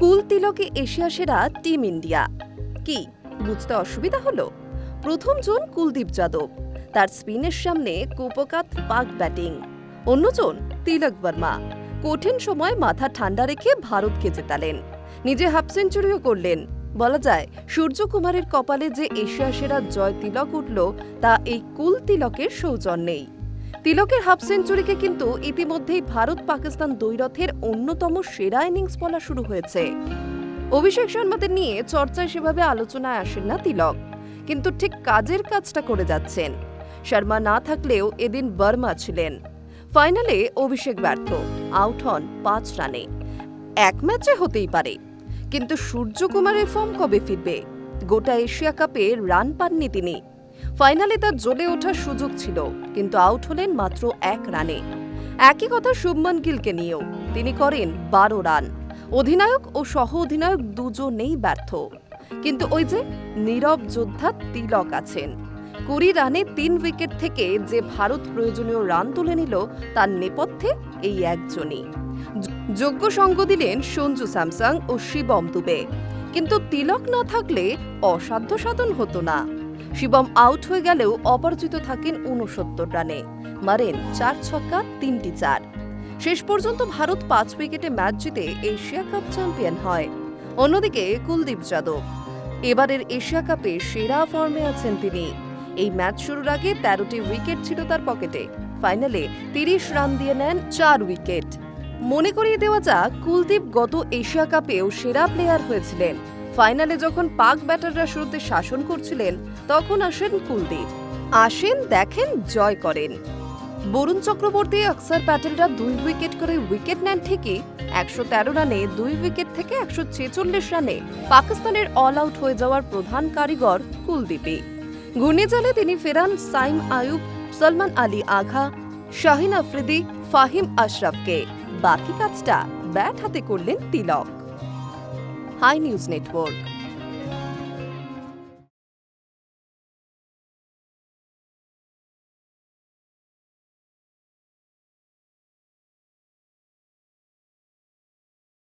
কুল তিলকে এশিয়া সেরা team India. কি, বুঝতে অসুবিধা হলো? প্রথম জন কুলদীপ যাদব। তার স্পিনের সামনে কুপকাত পাক ব্যাটিং। অন্যজন তিলক বর্মা। কঠিন সময় মাথা ঠান্ডা রেখে ভারতকে জেতালেন। নিজে হাফ সেঞ্চুরিও করলেন। বলা যায়, সূর্যকুমারের কপালে যে এশিয়া সেরা জয় তিলক উঠল, তা এই কুল তিলকের সৌজন্যেই। তিলকের হাফ সেঞ্চুরিকে কিন্তু ইতিমধ্যেই ভারত পাকিস্তান দ্বৈরথের অন্যতম সেরা ইনিংস বলা শুরু হয়েছে। অভিষেক শর্মাদের নিয়ে চর্চায় সেভাবে আলোচনায় আসেন না তিলক, কিন্তু ঠিক কাজের কাজটা করে যাচ্ছেন। শর্মা না থাকলেও এদিন বর্মা ছিলেন। ফাইনালে অভিষেক ব্যর্থ, আউট হন পাঁচ রানে। এক ম্যাচে হতেই পারে, কিন্তু সূর্যকুমারের ফর্ম কবে ফিরবে? গোটা এশিয়া কাপে রান পাননি তিনি। ফাইনালে তার জ্বলে ওঠার সুযোগ ছিল, কিন্তু আউট হলেন মাত্র এক রানে। একই কথা শুভমন গিলকে নিয়েও। তিনি করেন বারো রান। অধিনায়ক ও সহ অধিনায়ক দুজনেই ব্যর্থ। কিন্তু ওই যে নীরব যোদ্ধা তিলক আছেন। কুড়ি রানে তিন উইকেট থেকে যে ভারত প্রয়োজনীয় রান তুলে নিল, তার নেপথ্যে এই একজনই। যোগ্য সঙ্গ দিলেন সঞ্জু স্যামসাং ও শিবম দুবে। কিন্তু তিলক না থাকলে অসাধ্য সাধন হতো না। শিবম আউট হয়ে গেলেও অপরাজিত থাকেন উনসত্তর রানে। মারেন চার ছক্কা, তিনটি চার। শেষ পর্যন্ত ভারত পাঁচ উইকেটে ম্যাচ জিতে এশিয়া কাপ চ্যাম্পিয়ন হয়। অন্যদিকে কুলদীপ যাদব। এবারের এশিয়া কাপে সেরা ফর্মে আছেন তিনি। এই ম্যাচ শুরুর আগে তেরোটি উইকেট ছিল তার পকেটে। ফাইনালে তিরিশ রান দিয়ে নেন চার উইকেট। মনে করিয়ে দেওয়া যাক, কুলদীপ গত এশিয়া কাপেও সেরা প্লেয়ার হয়েছিলেন। ফাইনালে যখন পাক ব্যাটাররা শুরুতে শাসন করছিলেন, তখন আসেন কুলদীপ। আসেন, দেখেন, জয় করেন। বরুণ চক্রবর্তী অক্সার প্যাটেলরা দুই উইকেট করে উইকেট নেন ঠিকই। একশো তেরো রানে, দুই উইকেট থেকে একশো ছেচল্লিশ রানে পাকিস্তানের অল আউট হয়ে যাওয়ার প্রধান কারিগর কুলদীপই। ঘূর্ণিঝড়ে তিনি ফেরান সাইম আয়ুব, সলমান আলী আঘা, শাহিন আফ্রিদি, ফাহিম আশরাফকে। বাকি কাজটা ব্যাট হাতে করলেন তিলক। High News Network.